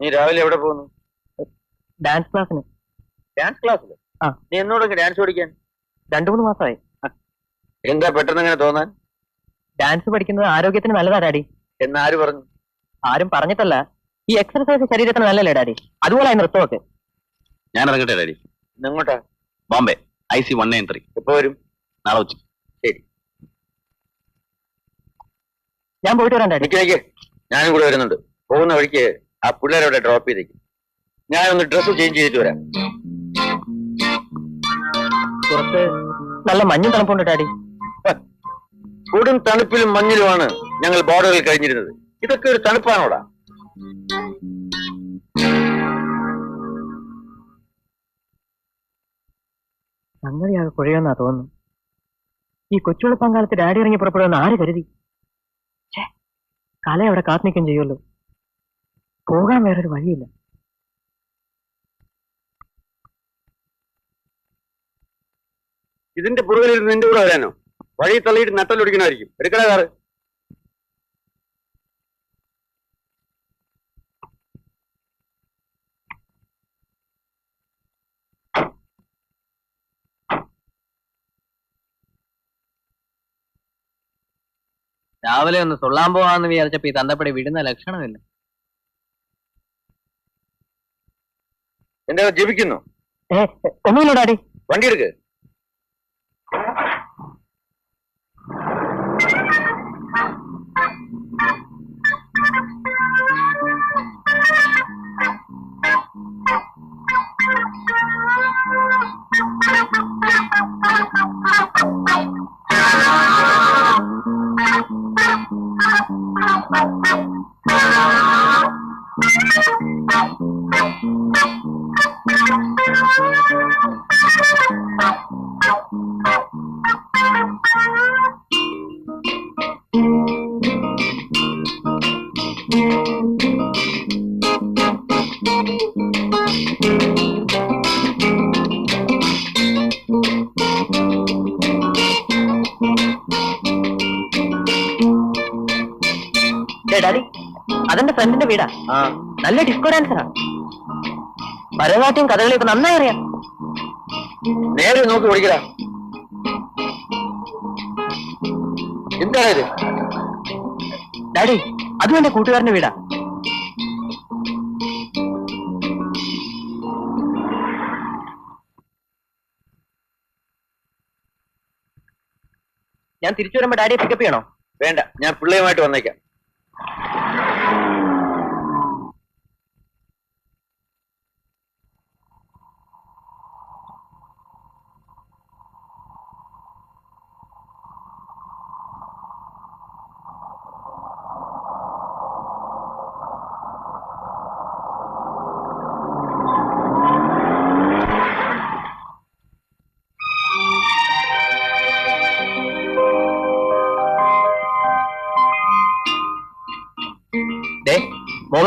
നീ രാവിലെ എവിടെ പോകുന്നു? ഡാൻസ് ക്ലാസ്സിന് ഡാൻസ് ക്ലാസ്സിൽ ആ. നീ എന്നോടൊക്കെ ഡാൻസ് പഠിക്കാൻ? രണ്ടു മൂന്ന് മാസമായി എന്താ പെട്ടെന്ന് ഇങ്ങനെ തോന്നാൻ? ഡാൻസ് പഠിക്കുന്നത് ആരോഗ്യത്തിന് നല്ലതാ ഡാഡി. എന്ന് ആര് പറഞ്ഞു? ആരും പറഞ്ഞിട്ടല്ല. ഈ എക്സർസൈസ് ശരീരത്തിന് നല്ലല്ലേ ഡാഡി? അതുപോലെ നൃത്തമൊക്കെ ഞാൻ ഇറങ്ങട്ടെ daddy. നിങ്ങോട്ടാ Bombay. I C one nine three. എപ്പോ വരും? നാളെ ഉച്ച. ശരി. ഞാൻ പോയിട്ട് വരാം ഡാഡി. ഞാനും കൂടെ വരുന്നുണ്ട്. പോകുന്ന വഴിക്ക് ആ പിള്ളേരവിടെ ഡ്രോപ്പ് ചെയ്തേക്കും. ഞാനൊന്ന് ഡ്രസ്സ് ചേഞ്ച് ചെയ്തിട്ട് വരാം. പുറത്ത് നല്ല മഞ്ഞും തണുപ്പുണ്ട് ഡാഡി. കൊടും തണുപ്പിലും മഞ്ഞിലുമാണ് ഞങ്ങൾ ബോർഡറിൽ കഴിഞ്ഞിരുന്നത്. ഇതൊക്കെ ഒരു തണുപ്പാണോടാ? സംഗതിയാകെ കുഴയെന്നാ തോന്നുന്നു. ഈ കൊച്ചുള്ള കാലത്ത് ഡാഡി ഇറങ്ങി പുറപ്പെടുമെന്ന് ആര് കരുതി? കല അവിടെ കാത്തു നിൽക്കുകയും ചെയ്യുമല്ലോ പോകാൻ വേറൊരു വഴിയില്ല. ഇതിന്റെ പുറകിൽ നിന്റെ കൂടെ വരാനോ? വഴി തള്ളിയിട്ട് നട്ടലൊടിക്കണമായിരിക്കും എടുക്കണ കാറ്. രാവിലെ ഒന്ന് തൊള്ളാൻ പോവാന്ന് വിചാരിച്ചപ്പോ ഈ തന്തപ്പടി വിടുന്ന ലക്ഷണമില്ല. എന്താ ജപിക്കുന്നു ഒന്നുമില്ല ഡാഡി. വണ്ടി എടുക്ക്. ഡാഡി അതെന്റെ ഫ്രണ്ടിന്റെ വീടാ. നല്ല ഡിസ്കോ ഡാൻസറാ. ഭരതനാട്യം കഥകളിയൊക്കെ നന്നായി അറിയാം. നേരെ നോക്കി ഓടിക്കട എന്താണ് ഇത്? ഡാഡി അതും എന്റെ കൂട്ടുകാരന്റെ വീടാ. ഞാൻ തിരിച്ചു വരുമ്പോ ഡാഡിയെ പിക്കപ്പ് ചെയ്യണോ? വേണ്ട ഞാൻ പിള്ളയുമായിട്ട് വന്നേക്കാം.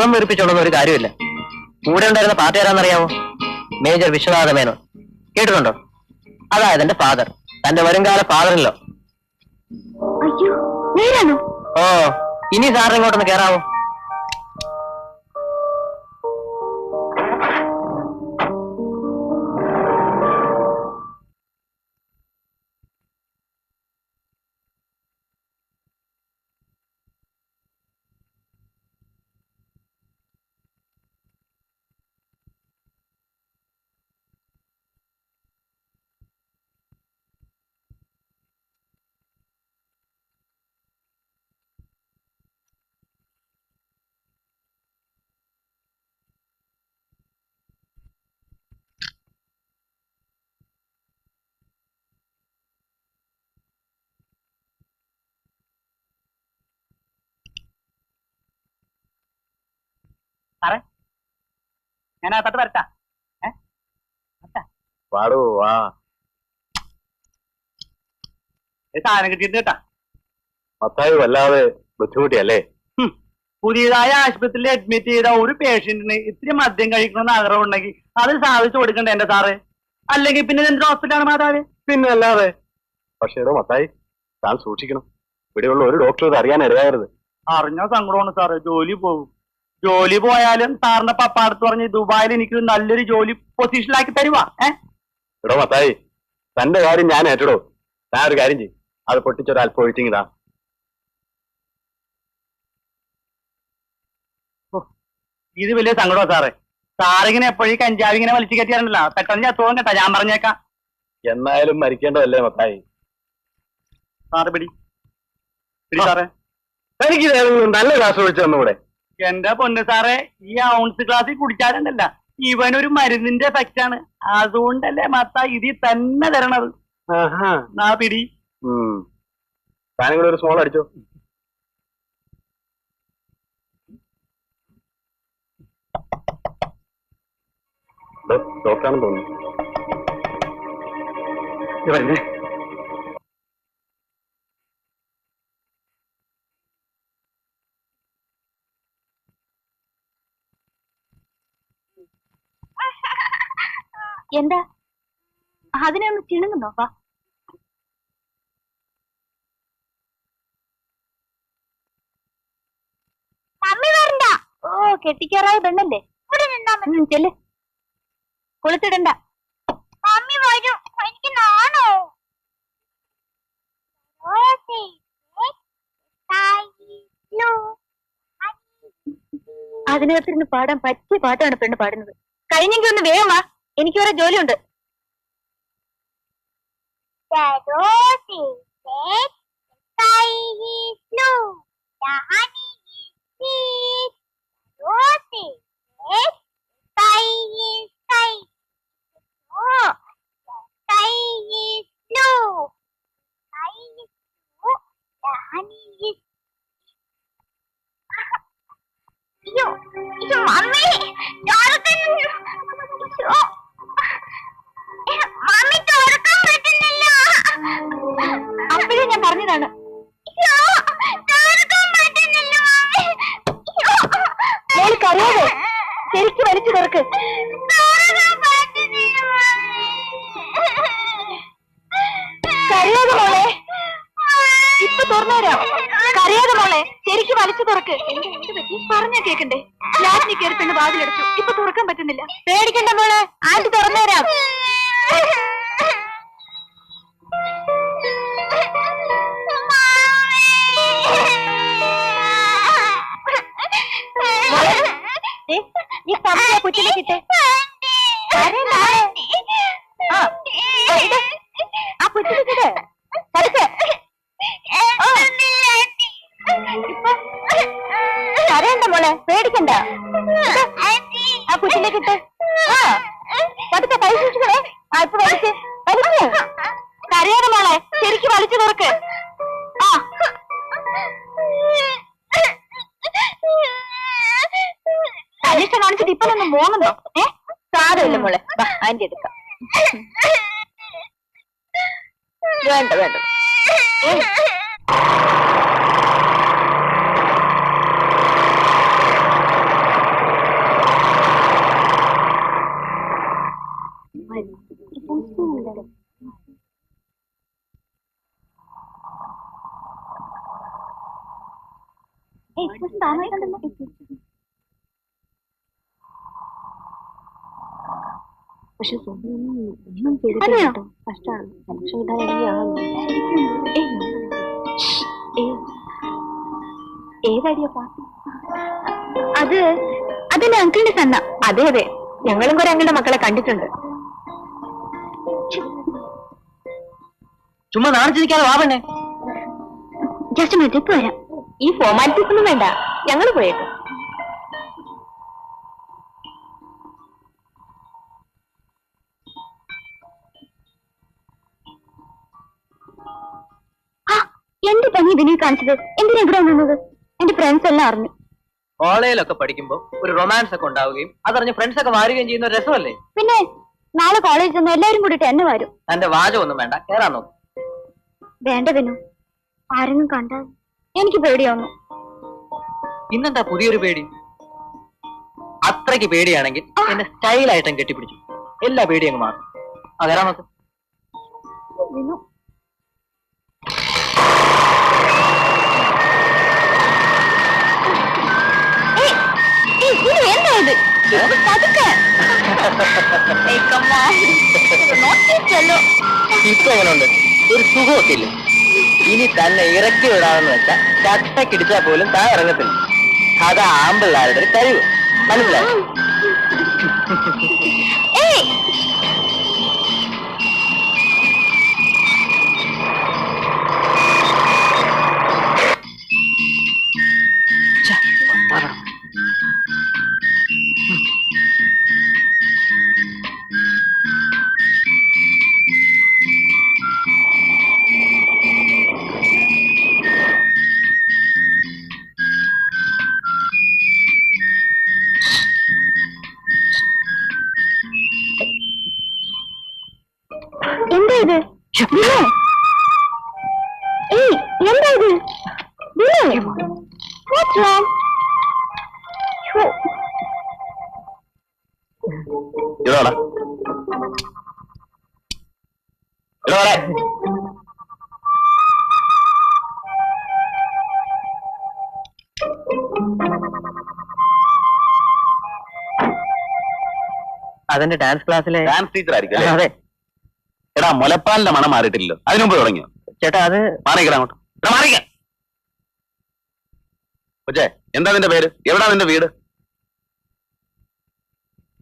മുഖം വീർപ്പിച്ചോളൊന്നും ഒരു കാര്യമില്ല. കൂടെ ഉണ്ടായിരുന്ന പാർട്ടി ആരാന്നറിയാമോ മേജർ വിശ്വനാഥ മേനോൻ കേട്ടിട്ടുണ്ടോ? അതായത് എന്റെ ഫാദർ തന്റെ വരുംകാല ഫാദറിലോ അയ്യോ നേരാണോ? ഓ ഇനി സാറിന് ഇങ്ങോട്ടൊന്ന് കേറാവോ? ഞാൻ അകത്തോട്ട് വരട്ടാ. പാടൂ വാ സാധനം കിട്ടിയിട്ട് കേട്ടാ. മത്തായി വല്ലാതെ ബുദ്ധിമുട്ടിയല്ലേ? പുതിയതായ ആശുപത്രിയിൽ അഡ്മിറ്റ് ചെയ്ത ഒരു പേഷ്യന്റിന് ഇത്തിരി മദ്യം കഴിക്കണമെന്ന് ആഗ്രഹം ഉണ്ടെങ്കിൽ അത് സാധിച്ചു കൊടുക്കണ്ടേ എന്റെ സാറ്? അല്ലെങ്കിൽ പിന്നെ എന്റെ ഹോസ്പിറ്റലാണ് മാതാവ്? പിന്നെ അല്ലാതെ. പക്ഷേ ഏതോ മത്തായി താൻ സൂക്ഷിക്കണം. ഇവിടെയുള്ള ഒരു ഡോക്ടർ ഇത് അറിയാൻ ഇടയാകരുത്. അറിഞ്ഞാൽ സങ്കടമാണ് സാറ്. ജോലി പോകും. ജോലി പോയാലും സാറിന്റെ പപ്പാടത്ത് പറഞ്ഞ് ദുബായിൽ എനിക്ക് നല്ലൊരു ജോലി പൊസിഷനിലാക്കി തരുവാ ഏടോ എടോ മത്തായി തന്റെ കാര്യം ഞാൻ ഏറ്റടോ ഞാൻ ഒരു കാര്യം ചെയ്യും. അത് പൊട്ടിച്ചൊരു അല്പം ഇതാ ഇത് വലിയ സങ്കടമാ സാറേ. സാറിങ്ങനെ എപ്പോഴും കഞ്ചാവ് ഇങ്ങനെ വലിച്ചു കയറ്റിയാണല്ലോ പെട്ടെന്ന് ചത്തോളം കേട്ടാ ഞാൻ പറഞ്ഞേക്കാം. എന്നായാലും മരിക്കേണ്ടതല്ലേ മത്തായി? സാറ് പിടി. പിടി സാറേ. എനിക്ക് നല്ല ക്ലാസ് വിളിച്ചു തന്നൂടെ. എന്റെ പൊന്ന് സാറേ? ഈ ഔൺസ് ക്ലാസ്സിൽ കുടിച്ചാലുണ്ടല്ല ഇവനൊരു മരുന്നിന്റെ എഫക്റ്റ് ആണ്. അതുകൊണ്ടല്ലേ മത്ത ഇതിൽ തന്നെ തരണത്. നാ പിടി. ഒരു സ്മോൾ അടിച്ചോ. ഡോക്ടറാണെന്ന് തോന്നുന്നു ഇവന്റെ എന്താ? അതിനെ ഒന്ന് ചിണുങ്ങുന്നോ വാ മമ്മി വരണ്ട. ഓ കെട്ടിക്കാറായ പെണ്ണല്ലേ? ഇവിടെ നിന്നാ മതി. ചെല്ല്. കൊളുത്തിടണ്ട. മമ്മി വരും. എനിക്ക് നാണോ? അതിനകത്തിരുന്ന് പാടാൻ പറ്റിയ പാട്ടാണ് പെണ്ണ് പാടുന്നത്. കഴിഞ്ഞെങ്കിൽ ഒന്ന് വേഗം വാ. എനിക്ക് വരെ ജോലിയുണ്ട് അയ്യോ അയ്യോ. മമ്മി അപ്പോഴേ ഞാൻ പറഞ്ഞതാണ്. അയ്യോ, തുറക്കാൻ പറ്റുന്നില്ല മമ്മി. അയ്യോ. മോൾ കരയാതെ. ശരിക്ക് വലിച്ചു തീർക്ക്. കരയാതെ മോളെ. ഇപ്പൊ തുറന്നുതരാം കരയാതെ മോളെ. ശരിക്ക് വലിച്ചു തുറക്ക്. പറഞ്ഞ കേക്കണ്ടേ? ഞാൻ കയറി പെണ്ണ് വാതിലടച്ചു. ഇപ്പൊ തുറക്കാൻ പറ്റുന്നില്ല. പേടിക്കണ്ട മോളെ. ആദ്യം തുറന്നുതരാം して。ഒന്ന് മോങ്ങുന്നോ? ഏ? സാരമില്ല മോളെ. ആന്റി എടുക്കാം. വേണ്ട വേണ്ട. ഏ? പക്ഷെ ഒന്നും ചെയ്തിട്ടോ കഷ്ടാണ് ഏതടിയ പാട്ട് അത് അതെന്റെ അങ്കിളിന്റെ സണ്ണ അതെ. അതെ ഞങ്ങളും കുറെ അങ്കിളുടെ മക്കളെ കണ്ടിട്ടുണ്ട്. ചുമ്മാ നാണിച്ചിരിക്കാതെ വാവണ്ണേ ജസ്റ്റ് മിനിറ്റ് ഇപ്പൊ വരാം. ഈ ഫോർമാലിറ്റീസ് ഒന്നും വേണ്ട. ഞങ്ങൾ പോയേക്കും. എന്ത് പണി ഇതിനെ കാണിച്ചത്? എന്തിനാ ഇവിടെ വന്നത്? എന്റെ ഫ്രണ്ട്സ് എല്ലാം അറിഞ്ഞു. കോളേജിലൊക്കെ പഠിക്കുമ്പോ ഒരു റൊമാൻസ് ഒക്കെ ഉണ്ടാവുകയും അതറിഞ്ഞ് ഫ്രണ്ട്സ് ഒക്കെ മാറുകയും ചെയ്യുന്ന ഒരു രസമല്ലേ? പിന്നെ നാളെ കോളേജിൽ നിന്ന് എല്ലാവരും കൂടിയിട്ട് എന്നെ വരും. തന്റെ വാചകമൊന്നും വേണ്ട കേറാൻ നോക്കും. വേണ്ട വിനു ആരെങ്കിലും കണ്ടാൽ എനിക്ക് പേടിയാവുന്നു. ഇന്നെന്താ പുതിയൊരു പേടി? അത്രയ്ക്ക് പേടിയാണെങ്കിൽ എന്നെ സ്റ്റൈലായിട്ടും കെട്ടിപ്പിടിച്ചു. എല്ലാ പേടിയും അങ്ങ് മാറും. അതെ നോക്ക്. വിനു ഇപ്പൊ എങ്ങനെയുണ്ട് ഒരു സുഖമൊക്കെ ഇനി തന്നെ ഇറക്കി വിടാമെന്ന് വെച്ചാൽ ചട്ടക്കിടിച്ചാൽ പോലും താൻ ഇറങ്ങത്തില്ല. അതാ ആമ്പിള്ളാരുടെ ഒരു കഴിവ്. മനസ്സിലായി? ഇതോടാ ഇതോടെ അതിന്റെ ഡാൻസ് ക്ലാസ്സിലെ ഡാൻസ് ടീച്ചർ ആയിരിക്കും അതെ. എടാ മുലപ്പാലിന്റെ മണം മാറിയിട്ടില്ലല്ലോ. അതിനു മുമ്പ് തുടങ്ങിയോ? ചേട്ടാ അത് മാറിക്കടാ അങ്ങോട്ട്. മാറിക്ക കൊച്ചേ എന്താ നിന്റെ പേര്? എവിടാ നിന്റെ വീട്?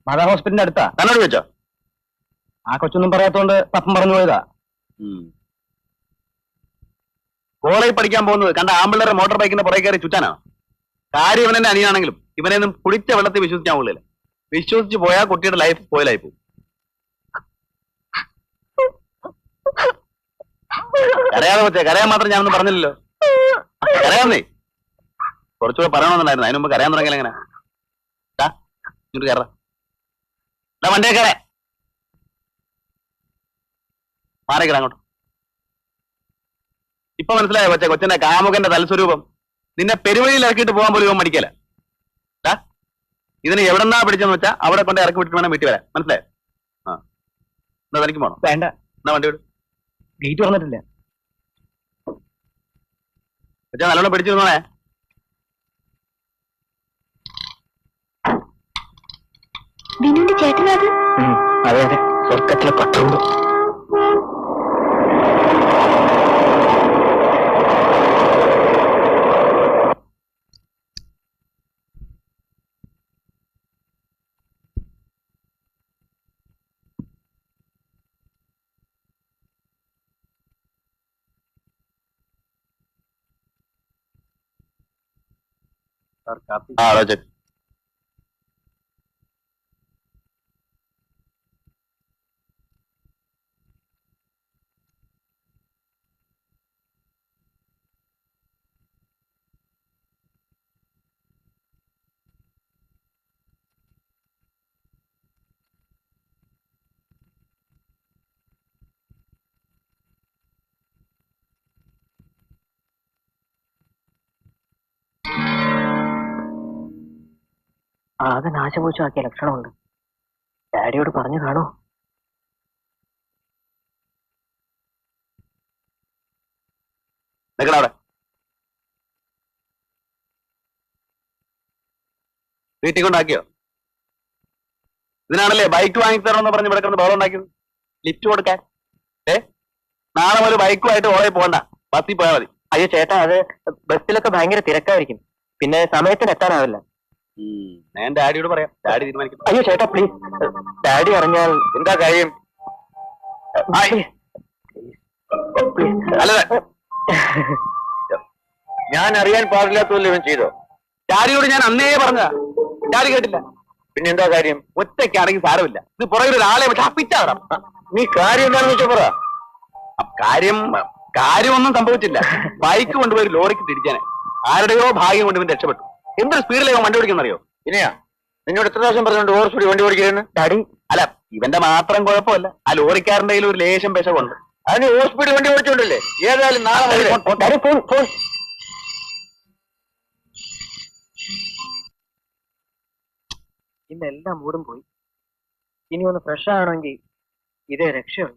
മാതാ ഹോസ്പിറ്റലിന്റെ അടുത്താ. തന്നോട് ചോദിച്ചോ? ആ കൊച്ചൊന്നും പറയാത്തോണ്ട് തപ്പം പറഞ്ഞു പോയതാ. കോളേജിൽ പഠിക്കാൻ പോകുന്നത് കണ്ട ആമ്പിള്ളേരെ മോട്ടോർ ബൈക്കിന്റെ പുറകെ കയറി ചുറ്റാനാ? കാര്യം ഇവനെന്നെ അനിയാണെങ്കിലും ഇവനെയൊന്നും കുടിച്ച വെള്ളത്തിൽ വിശ്വസിക്കാൻ ഉള്ളില്ല വിശ്വസിച്ച് പോയാൽ കുട്ടിയുടെ ലൈഫ് പോയലായി പോകും. കരയാതെ കൊച്ചേ കരയാൻ മാത്രം ഞാനൊന്നും പറഞ്ഞില്ലല്ലോ. കരയാന്നേ കുറച്ചുകൂടെ പറയണമെന്നുണ്ടായിരുന്നു. അതിന് മുമ്പ് കരയാൻ തുടങ്ങിയാൽ എങ്ങനെ? കയറ വണ്ടിയെ കയറേ മാറിക്കട അങ്ങോട്ട്. ഇപ്പൊ മനസ്സിലായോ കൊച്ചെ? കൊച്ചന്റെ കാമുകന്റെ തൽസ്വരൂപം നിന്നെ പെരുവഴിയിൽ ഇറക്കിയിട്ട് പോകാൻ പോലും ഇവൻ മടിക്കല. ഇതിന് എവിടെന്നാ പിടിച്ചെന്ന് വെച്ചാ അവിടെ കൊണ്ട് ഇറക്കി വിട്ടിട്ട് വേണം വീട്ടിൽ വരാൻ. മനസ്സിലായോ? ആ. എന്നാ തനിക്ക് പോണം? വേണ്ട. എന്നാ വണ്ടി വിട്. ഗേറ്റ് തുറന്നിട്ടില്ല. കൊച്ചാ നല്ലോണം പിടിച്ചിരുന്നോണേ. വിനുവിന്റെ ചേട്ടനത് അതെ? അതെ സ്വർഗത്തിലെ പട്ടുള്ളൂ ആ അതെ ആകെ നാശപൂച്ചമാക്കിയ ലക്ഷണമുണ്ട്. ഡാഡിയോട് പറഞ്ഞു കാണോ. വീട്ടിൽ കൊണ്ടാക്കിയോ? ഇതിനാണല്ലേ ബൈക്ക് വാങ്ങിത്തരണമെന്ന് പറഞ്ഞ് ഇവിടെ കിടന്ന് ബഹളം ഉണ്ടാക്കിയത്? ലിഫ്റ്റ് കൊടുക്കാൻ. ഏ? നാളെ ഒരു ബൈക്കുമായിട്ട് ഓളെ പോകണ്ട ബസ്സിൽ പോയാൽ മതി. അയ്യോ ചേട്ടാ അത് ബസ്സിലൊക്കെ ഭയങ്കര തിരക്കായിരിക്കും. പിന്നെ സമയത്തിന് എത്താനാവില്ല. ഞാൻ ഡാഡിയോട് പറയാം. ഡാഡി തീരുമാനിക്കും അയ്യോ ചേട്ടാ പ്ലീസ് ഡാഡി അറിഞ്ഞാൽ എന്താ കാര്യം? അല്ല ഞാൻ അറിയാൻ പാടില്ലാത്തല്ലോ ഇവൻ ചെയ്തോ ഡാഡിയോട് ഞാൻ അന്നേ പറഞ്ഞ ഡാഡി കേട്ടില്ല. പിന്നെ എന്താ കാര്യം? ഒറ്റയ്ക്കാണെങ്കിൽ സാരമില്ല. ഇത് പുറകിൽ ഒരാളെ അപ്പിച്ചാടാം നീ കാര്യം എന്താണെന്ന് വെച്ചാ പറ. കാര്യം കാര്യമൊന്നും സംഭവിച്ചില്ല. ബൈക്ക് കൊണ്ടുപോയി ലോറിക്ക് തിരിച്ചാനെ ആരുടെയോ ഭാഗ്യം കൊണ്ട് ഇവൻ രക്ഷപ്പെട്ടു. എന്തൊരു സ്പീഡിലേക്ക് വണ്ടി ഓടിക്കുന്നറിയോ ഇനിയാ? നിന്നോട് എത്ര പ്രാവശ്യം പറഞ്ഞുകൊണ്ട് ഓവർ സ്പീഡ് വണ്ടി ഓടിക്കരുന്ന് ഡാഡി. അല്ല ഇവന്റെ മാത്രം കുഴപ്പമല്ല. ആ ലോറിക്കാരന്റെ കയ്യിൽ ഒരു ലേശം പെശകുണ്ട് അതിന് ഓവർ സ്പീഡ് വണ്ടി ഓടിച്ചോണ്ടല്ലേ? ഏതായാലും നാളെ ഇന്നെല്ലാം ഡാഡി ഫോൺ ഫോൺ. ഇന്ന് എല്ലാ മൂടും പോയി. ഇനി ഒന്ന് ഫ്രഷ് ആണെങ്കിൽ ഇതേ രക്ഷയുള്ളൂ.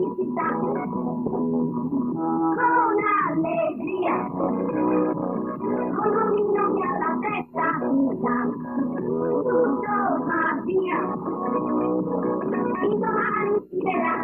felicità, con allegria, con un vino che alla testa dà, tutto va via, il domani si vedrà.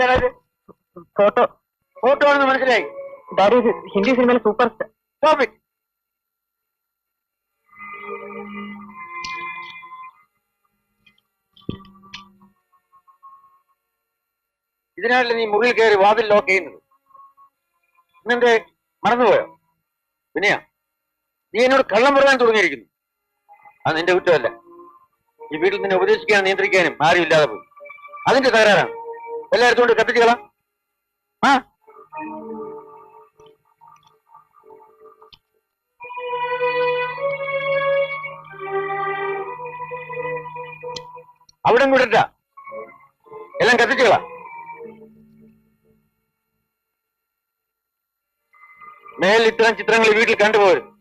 എന്താണ് ഇത് ഫോട്ടോ. ഫോട്ടോ ആണെന്ന് മനസ്സിലായി. ഡാഡി ഹിന്ദി സിനിമയിലെ സൂപ്പർ സ്റ്റാർ. ഇതിനാണല്ലേ നീ മുറിയിൽ കയറി വാതിൽ ലോക്ക് ചെയ്യുന്നത്. ഇന്നെന്തേ മറന്നുപോയോ? വിനയ നീ എന്നോട് കള്ളം പറയാൻ തുടങ്ങിയിരിക്കുന്നു. അത് നിന്റെ കുറ്റമല്ല. ഈ വീട്ടിൽ നിന്നെ ഉപദേശിക്കാനും നിയന്ത്രിക്കാനും ആരും ഇല്ലാതെ പോയി. അതിന്റെ തകരാറാണ്. എല്ലായിടത്തും എടുത്തുകൊണ്ട് കത്തിച്ചു ആ. അവിടെ കൂടെ എല്ലാം കത്തിച്ചുകളാ. മേലിൽ ഇത്തരം ചിത്രങ്ങൾ വീട്ടിൽ കണ്ടുപോകരുത്.